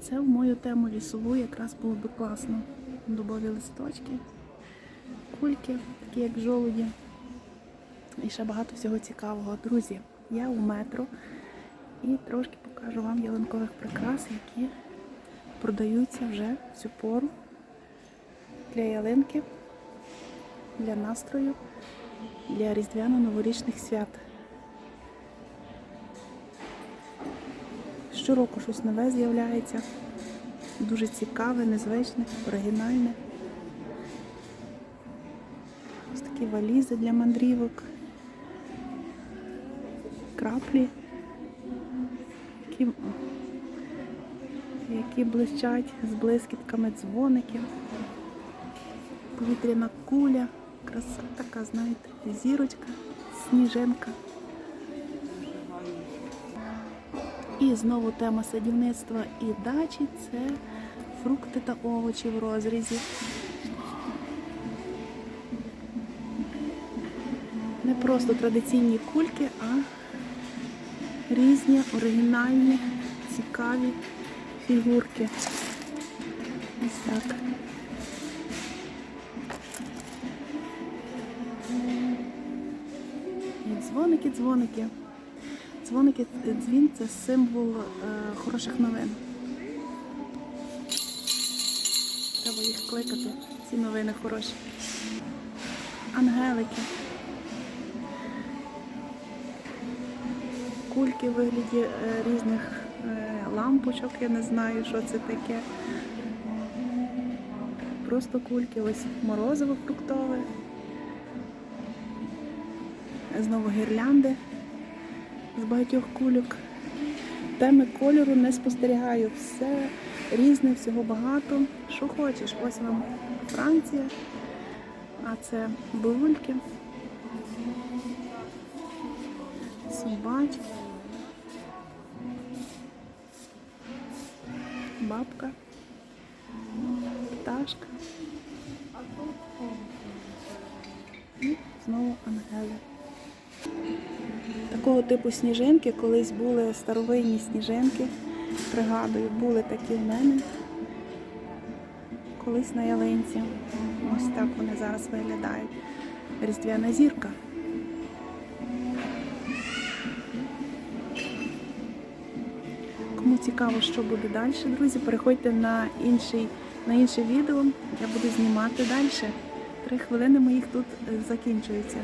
це в мою тему лісову якраз було би класно. Дубові листочки, кульки, такі як жолуді. І ще багато всього цікавого. Друзі, я у метро і трошки покажу вам ялинкових прикрас, які продаються вже в цю пору для ялинки, для настрою, для різдвяно-новорічних свят. Щороку щось нове з'являється. Дуже цікаве, незвичне, оригінальне. Ось такі валізи для мандрівок, краплі, які, які блищать з блискітками дзвоників, повітряна куля, краса така, знаєте, зірочка, сніжинка. І знову тема садівництва і дачі це фрукти та овочі в розрізі. Не просто традиційні кульки, а різні, оригінальні, цікаві фігурки. Ось так. І дзвоники, дзвоники. Дзвін це символ е, хороших новин. Треба їх кликати, ці новини хороші. Ангелики. Кульки в вигляді е, різних е, лампочок, я не знаю, що це таке. Просто кульки, ось морозиво фруктове. Знову гірлянди з багатьох кульок. Теми кольору не спостерігаю. Все різне, всього багато. Що хочеш. Ось вам Франція, а це бульки, собачки, бабка, пташка. І знову ангели. Такого типу сніжинки колись були старовинні сніжинки. Пригадую, були такі в мене колись на ялинці. Ось так вони зараз виглядають. Різдвяна зірка. Кому цікаво, що буде далі, друзі, переходьте на, інший, на інше відео. Я буду знімати далі. Три хвилини моїх тут е, закінчуються.